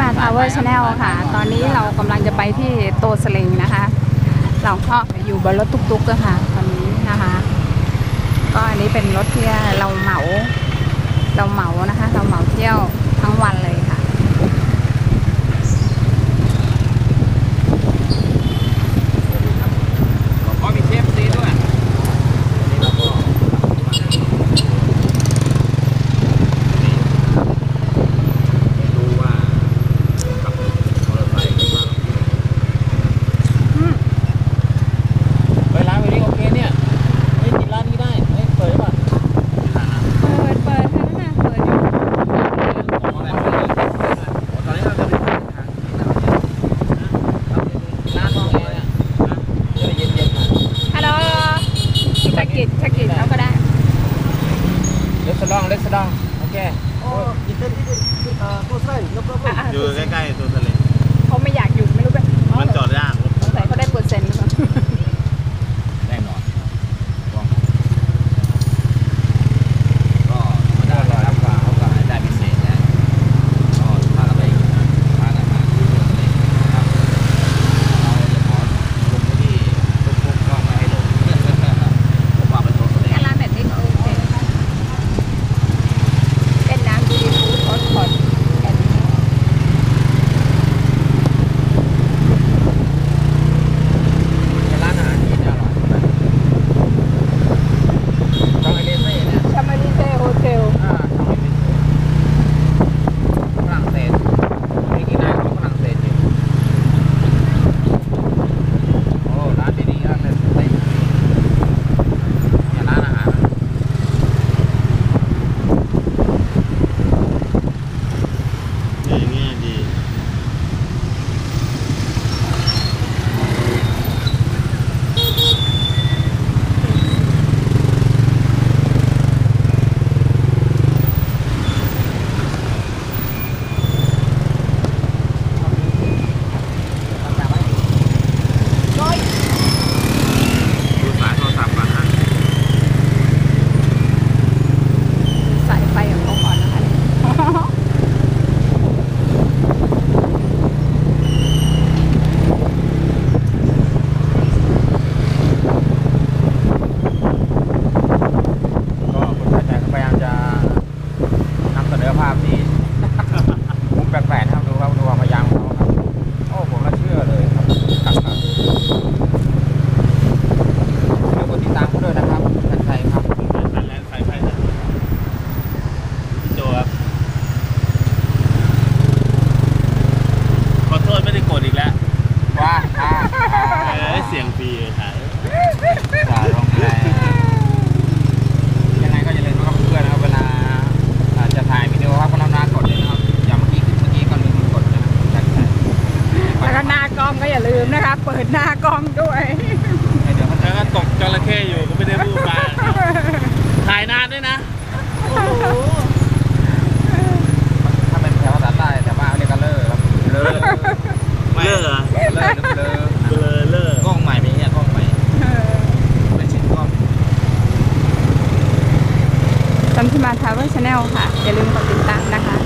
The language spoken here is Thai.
มาทาวเวอร์ชาแนลค่ะ ตอนนี้เรากำลังจะไปที่โตสลิงนะคะ เราก็อยู่บนรถตุ๊กๆก็ค่ะ ตอนนี้นะคะ ก็อันนี้เป็นรถที่เราเหมา Sedang, let's sedang. Okay. Oh, kita di uh, Coastline, no problem. Juga kan itu tadi. ้องก็อย่าลืมนะคะ เปิดหน้ากล้องด้วย เดี๋ยวเขาจะตกจระเข้อยู่ก็ไม่ได้พูดมาถ่ายนานด้วยนะถ้าเป็นแถวภาษาใต้แต่ว่าเรียกกันเลอครัเลอเลอเหรอเลอเลอเลอเลอกล้องใหม่มเนี่ยกล้องใหม่เป็นชิ้กล้องจำที่มาทาวเวอร์ชาแนลค่ะ อย่าลืมกดติดตามนะคะ